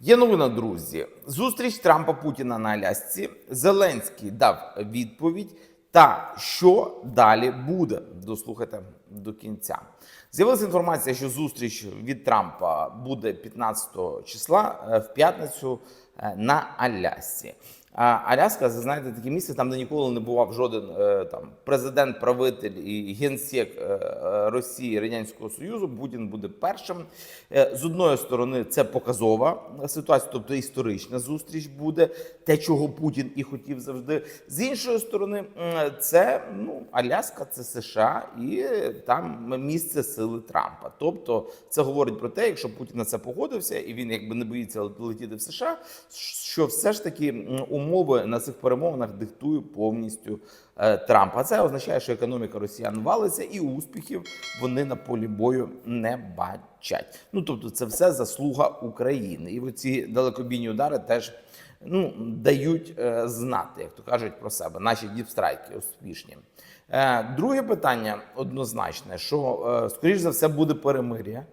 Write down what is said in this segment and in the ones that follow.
Є новина, друзі. Зустріч Трампа Путіна на Алясці. Зеленський дав відповідь. Та що далі буде? Дослухайте до кінця. З'явилася інформація, що зустріч від Трампа буде 15 числа е, в п'ятницю е, на Алясці. А Аляска, це знаєте, таке місце, там де ніколи не бував жоден е, там президент, правитель і генсек Росії Радянського Союзу. Путін буде першим. З одної сторони, це показова ситуація, тобто історична зустріч буде, те, чого Путін і хотів завжди. З іншої сторони, це ну Аляска, це США, і там місце сили Трампа. Тобто, це говорить про те, якщо Путін на це погодився, і він якби не боїться летіти в США, що все ж таки умови на цих перемовинах диктує повністю е, Трамп. А це означає, що економіка росіян валиться, і успіхів вони на полі бою не бачать. Ну тобто, це все заслуга України. І оці далекобійні удари теж ну, дають е, знати, як то кажуть про себе, наші діпстрайки успішні. Е, друге питання однозначне, що е, скоріш за все буде перемир'я.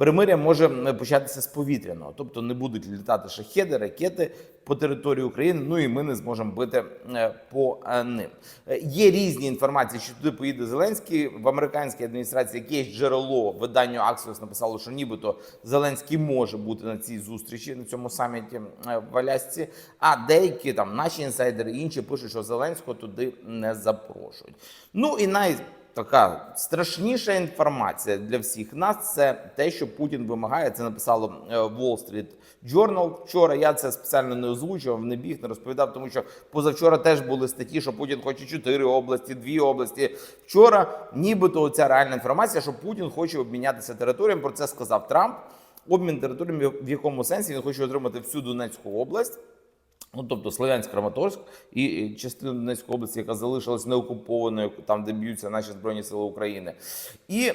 Перемир'я може початися з повітряного, тобто не будуть літати шахеди, ракети по території України. Ну і ми не зможемо бити е, по е, ним. Е, Є різні інформації, що туди поїде Зеленський в американській адміністрації. Якесь джерело виданню Axios написало, що нібито Зеленський може бути на цій зустрічі на цьому саміті в Алясці. А деякі там наші інсайдери інші пишуть, що Зеленського туди не запрошують. Ну і най така страшніша інформація для всіх нас це те, що Путін вимагає. Це написало е, Wall Street Journal вчора. Я це спеціально не озвучував, не біг, не розповідав, тому що позавчора теж були статті, що Путін хоче чотири області, дві області. Вчора, нібито оця реальна інформація, що Путін хоче обмінятися територіями. Про це сказав Трамп. Обмін територіями в якому сенсі він хоче отримати всю Донецьку область. Ну, тобто Слов'янськ, Краматорськ і частину Донецької області, яка залишилась неокупованою, там де б'ються наші збройні сили України, і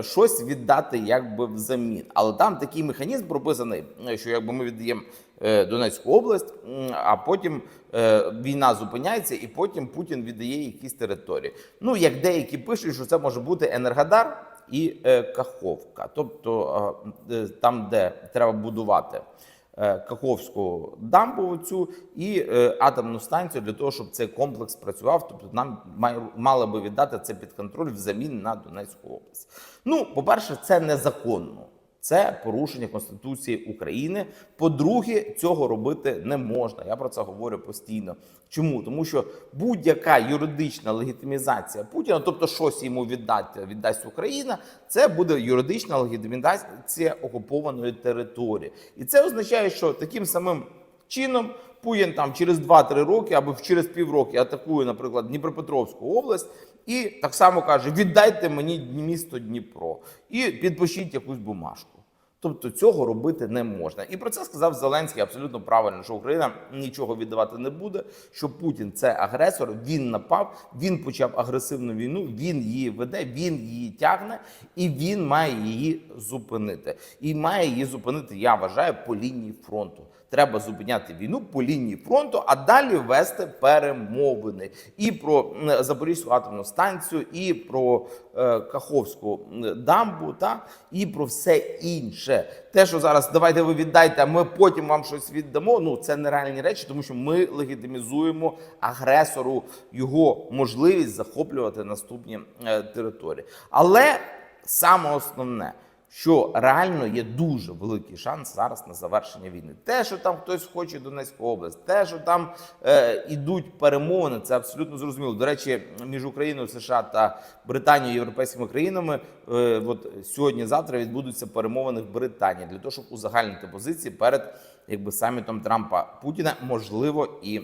щось віддати якби взамін. Але там такий механізм прописаний, що якби ми віддаємо е, Донецьку область, а потім е, війна зупиняється, і потім Путін віддає якісь території. Ну як деякі пишуть, що це може бути Енергодар і е, Каховка, тобто там, де треба будувати. Е, Каховську дамбу цю і е, атомну станцію для того, щоб цей комплекс працював. Тобто нам мали би віддати це під контроль взамін на Донецьку область. Ну, по-перше, це незаконно. Це порушення Конституції України. По-друге, цього робити не можна. Я про це говорю постійно. Чому? Тому що будь-яка юридична легітимізація Путіна, тобто щось йому віддати, віддасть Україна, це буде юридична легітимізація окупованої території. І це означає, що таким самим чином Путін там через 2-3 роки або через півроки атакує, наприклад, Дніпропетровську область. І так само каже: віддайте мені місто Дніпро і підпишіть якусь бумажку. Тобто цього робити не можна. І про це сказав Зеленський абсолютно правильно, що Україна нічого віддавати не буде. Що Путін це агресор, він напав, він почав агресивну війну, він її веде, він її тягне, і він має її зупинити. І має її зупинити, я вважаю, по лінії фронту. Треба зупиняти війну по лінії фронту, а далі вести перемовини і про Запорізьку атомну станцію, і про е, Каховську дамбу, та і про все інше. Те, що зараз давайте ви віддайте, а ми потім вам щось віддамо. Ну це нереальні речі, тому що ми легітимізуємо агресору його можливість захоплювати наступні е, території. Але саме основне що реально є дуже великий шанс зараз на завершення війни. Те, що там хтось хоче Донецьку область, те, що там е, ідуть перемовини, це абсолютно зрозуміло. До речі, між Україною, США та Британією європейськими країнами, е, от сьогодні-завтра відбудуться перемовини в Британії для того, щоб узагальнити позиції перед якби самітом Трампа Путіна, можливо, і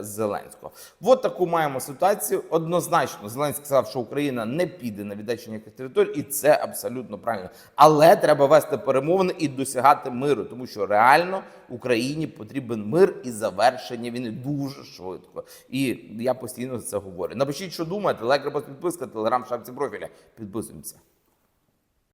Зеленського. От таку маємо ситуацію. Однозначно, Зеленський сказав, що Україна не піде на віддачу ніяких територій, і це абсолютно правильно. Але треба вести перемовини і досягати миру, тому що реально Україні потрібен мир і завершення війни дуже швидко. І я постійно це говорю. Напишіть, що думаєте, лайк, репост, підписка, телеграм, шапці профіля. Підписуємося.